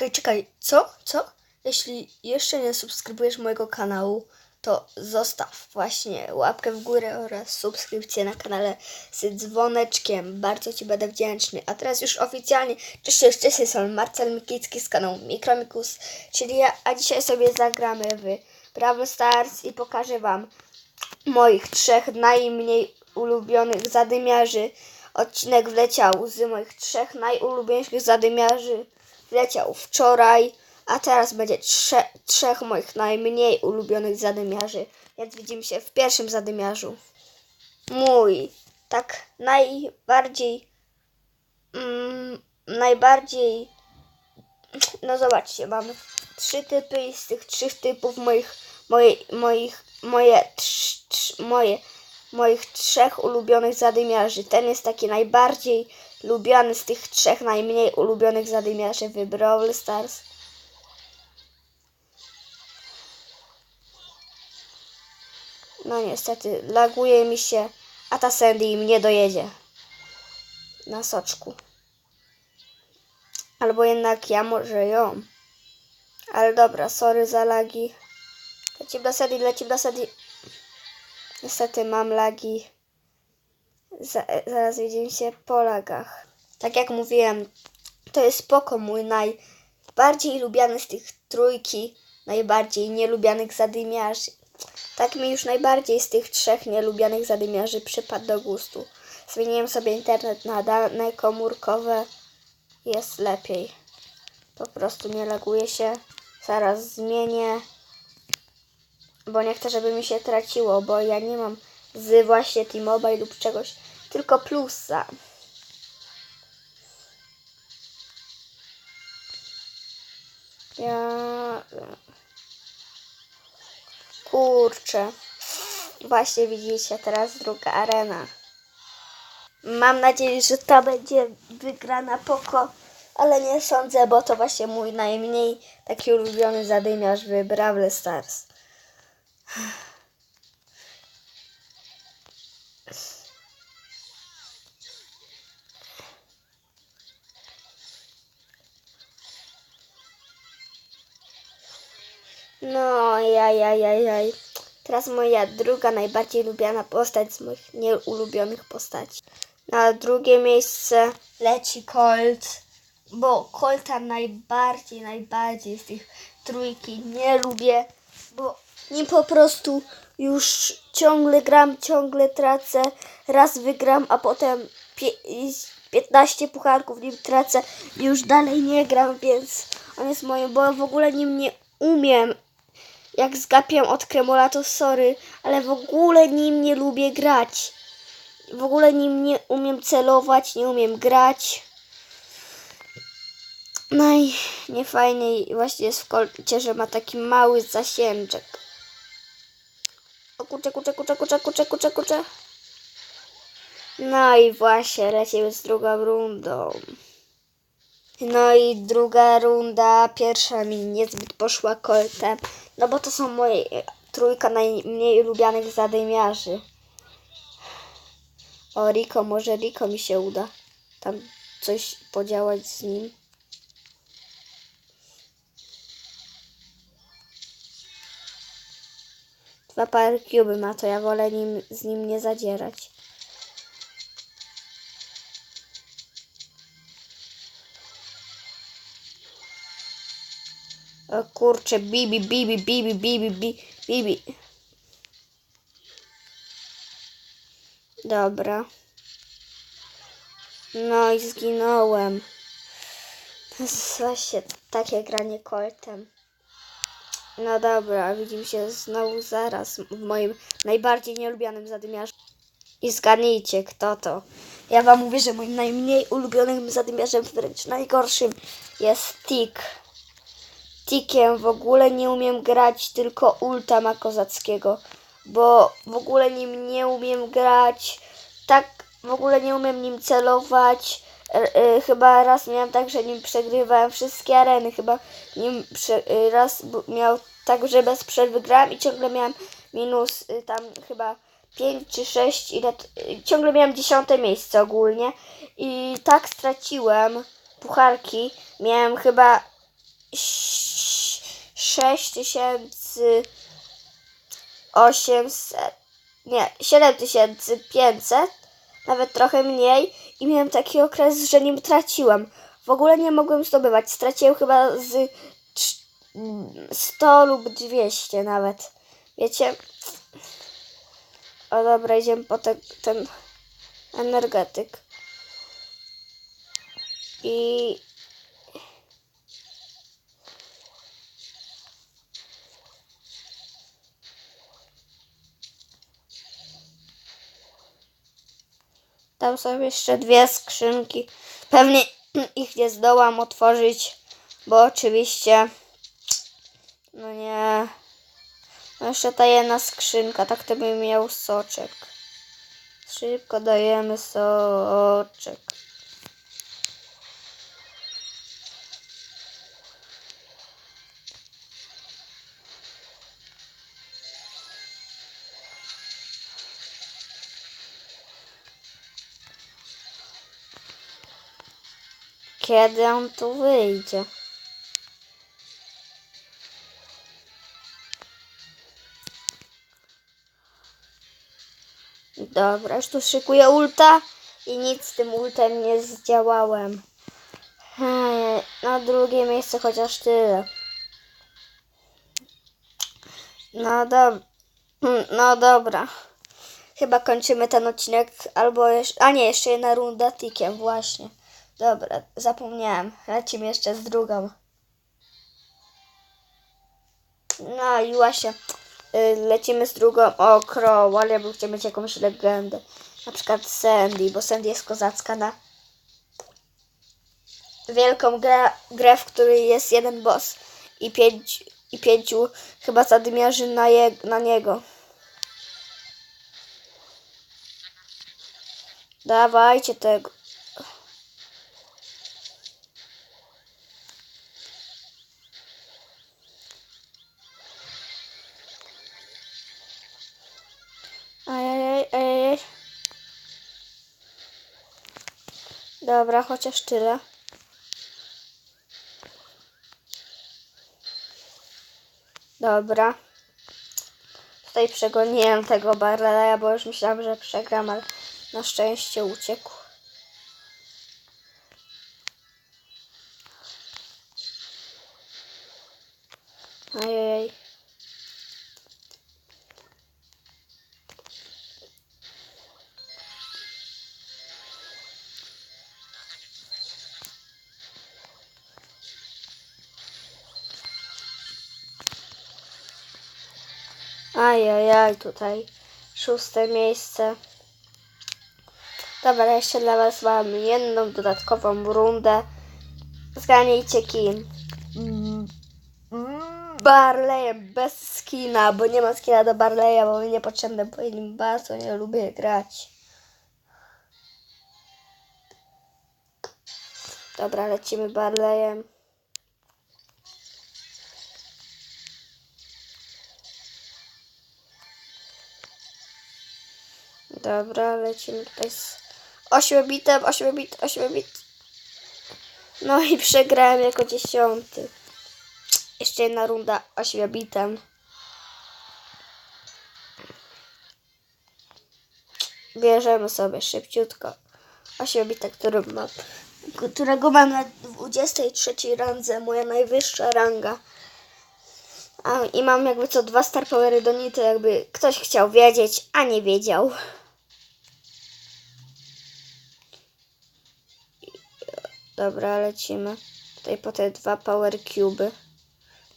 Czekaj, czekaj, co? Co? Jeśli jeszcze nie subskrybujesz mojego kanału, to zostaw właśnie łapkę w górę oraz subskrypcję na kanale z dzwoneczkiem. Bardzo Ci będę wdzięczny. A teraz już oficjalnie, cześć, cześć, cześć, jestem Marcel Mikicki z kanału Mikromikus, czyli ja, a dzisiaj sobie zagramy w Brawl Stars i pokażę Wam moich trzech najmniej ulubionych zadymiarzy. Odcinek wleciał z moich trzech najulubieńszych zadymiarzy. Wleciał wczoraj, a teraz będzie trze trzech moich najmniej ulubionych zadymiarzy. Więc widzimy się w pierwszym zadymiarzu. Mój, tak najbardziej, mm, najbardziej, no zobaczcie, mam trzy typy i z tych trzech typów moich, moje, moich, moje, trz, trz, moje, moich trzech ulubionych zadymiarzy. Ten jest taki najbardziej lubiany z tych trzech najmniej ulubionych zadymiarzy w Brawl Stars. No niestety, laguje mi się, a ta Sandy mnie dojedzie. Na soczku. Albo jednak ja może ją. Ale dobra, sorry za lagi. Lecimy do Sandy, lecimy do Sandy. Niestety mam lagi. Za, zaraz widzimy się po lagach. Tak jak mówiłem, to jest spoko mój najbardziej lubiany z tych trójki, najbardziej nielubianych zadymiarzy. Tak mi już najbardziej z tych trzech nielubianych zadymiarzy przypadł do gustu. Zmieniłem sobie internet na dane komórkowe. Jest lepiej. Po prostu nie laguje się. Zaraz zmienię. Bo nie chcę, żeby mi się traciło, bo ja nie mam z właśnie T-Mobile lub czegoś, tylko plusa. Ja... Kurczę. Właśnie widzicie, teraz druga arena. Mam nadzieję, że ta będzie wygrana poko, ale nie sądzę, bo to właśnie mój najmniej taki ulubiony zadymiarz w Brawl Stars. No, jaj, jaj, jaj, jaj. Teraz moja druga najbardziej lubiana postać z moich nieulubionych postaci. Na drugie miejsce leci Colt, bo Colta najbardziej, najbardziej z tych trójki nie lubię, bo nim po prostu już ciągle gram, ciągle tracę, raz wygram, a potem pie- 15 pucharków nim tracę i już dalej nie gram, więc on jest moim, bo w ogóle nim nie umiem. Jak zgapiam od Kremola, to sorry, ale w ogóle nim nie lubię grać. W ogóle nim nie umiem celować, nie umiem grać. No i niefajniej właśnie jest w kolcie, że ma taki mały zasiężek. O kurczę, kurczę, kurczę, kurczę, kurczę, kurczę, kurczę. No i właśnie lecimy z drugą rundą. No i druga runda, pierwsza mi niezbyt poszła koltem, no bo to są moje trójka najmniej lubianych zadymiarzy. O, Riko, może Riko mi się uda tam coś podziałać z nim. Dwa pary ma, to ja wolę nim, z nim nie zadzierać. O kurczę, bibi, bibi, bibi, bibi, bibi, bibi. Dobra. No i zginąłem. Właśnie takie granie koltem. No dobra, widzimy się znowu zaraz w moim najbardziej nielubianym zadymiarzu. I zgadnijcie, kto to. Ja wam mówię, że moim najmniej ulubionym zadymiarzem, wręcz najgorszym, jest Tik. Tikiem w ogóle nie umiem grać, tylko ulta ma kozackiego, bo w ogóle nim nie umiem grać, tak w ogóle nie umiem nim celować. E, e, chyba raz miałem tak, że nim przegrywałem wszystkie areny, chyba nim e, raz miał tak, że bez przerwy grałem i ciągle miałem minus y, tam chyba 5 czy 6, ile, y, ciągle miałem dziesiąte miejsce ogólnie i tak straciłem pucharki, miałem chyba 6800, nie, 7500, nawet trochę mniej i miałem taki okres, że nim traciłam. W ogóle nie mogłem zdobywać. Straciłem chyba z trz- 100 lub 200 nawet. Wiecie? O dobra, idziemy po te, ten energetyk. I Tam są jeszcze dwie skrzynki. Pewnie ich nie zdołam otworzyć, bo oczywiście, no nie. No jeszcze ta jedna skrzynka, tak to bym miał soczek. Szybko dajemy soczek. Kiedy on tu wyjdzie? Dobra, już tu szykuję ulta i nic z tym ultem nie zdziałałem. Hmm, Na drugie miejsce chociaż tyle. No dobra. No dobra. Chyba kończymy ten odcinek, albo jeszcze... A nie, jeszcze jedna runda tikiem, właśnie. Dobra, zapomniałem. Lecimy jeszcze z drugą. No i właśnie. y, Lecimy z drugą o ale ja bym chciał mieć jakąś legendę. Na przykład Sandy, bo Sandy jest kozacka na wielką grę, grę w której jest jeden boss i, pięć, i pięciu chyba zadymiarzy na, je, na niego. Dawajcie tego. Dobra, chociaż tyle. Dobra. Tutaj przegoniłem tego Barleya, bo już myślałam, że przegram, ale na szczęście uciekł. Ajajaj. Ajajaj, tutaj szóste miejsce. Dobra, jeszcze dla Was mam jedną dodatkową rundę. Zgadnijcie kim. Mm, Barleyem bez skina, bo nie ma skina do Barleya, bo mi niepotrzebne, bo nim bardzo nie lubię grać. Dobra, lecimy Barleyem. Dobra, lecimy tutaj z 8 bitem, 8 bit, 8 bit. No i przegrałem jako dziesiąty. Jeszcze jedna runda 8 bitem. Bierzemy sobie szybciutko 8 bita, który którego mam na 23 randze, moja najwyższa ranga. A, I mam jakby co dwa star powery do Nity, jakby ktoś chciał wiedzieć, a nie wiedział. Dobra, lecimy. Tutaj po te dwa power cube.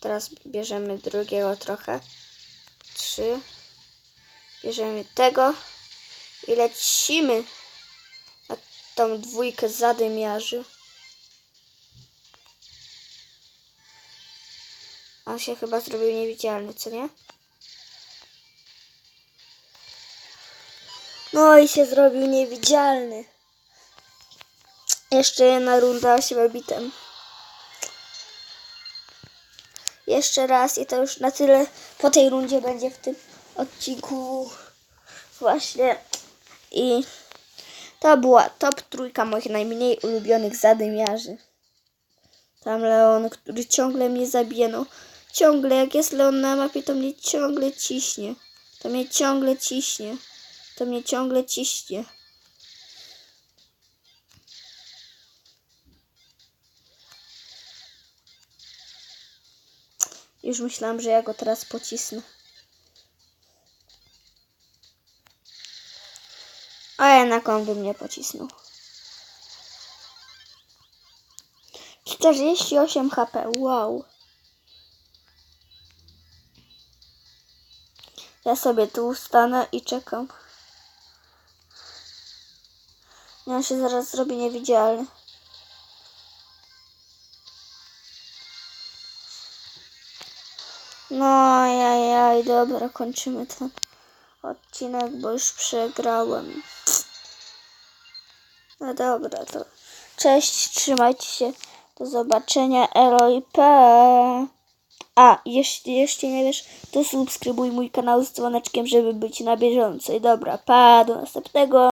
Teraz bierzemy drugiego trochę. Trzy. Bierzemy tego. I lecimy tą dwójkę zadymiarzy. On się chyba zrobił niewidzialny, co nie? No i się zrobił niewidzialny. Jeszcze jedna runda 8 bitem. Jeszcze raz i to już na tyle po tej rundzie będzie w tym odcinku właśnie. I to była top trójka moich najmniej ulubionych zadymiarzy. Tam Leon, który ciągle mnie zabija. No, ciągle, jak jest Leon na mapie, to mnie ciągle ciśnie. To mnie ciągle ciśnie. To mnie ciągle ciśnie. Już myślałam, że ja go teraz pocisnę. A jednak on by mnie pocisnął. 48 HP, wow. Ja sobie tu stanę i czekam. Ja się zaraz zrobi niewidzialny. No jajaj, dobra, kończymy ten odcinek, bo już przegrałem. No dobra, to cześć, trzymajcie się, do zobaczenia, elo i p. A, jeśli jeszcze nie wiesz, to subskrybuj mój kanał z dzwoneczkiem, żeby być na bieżąco. I dobra, pa, do następnego.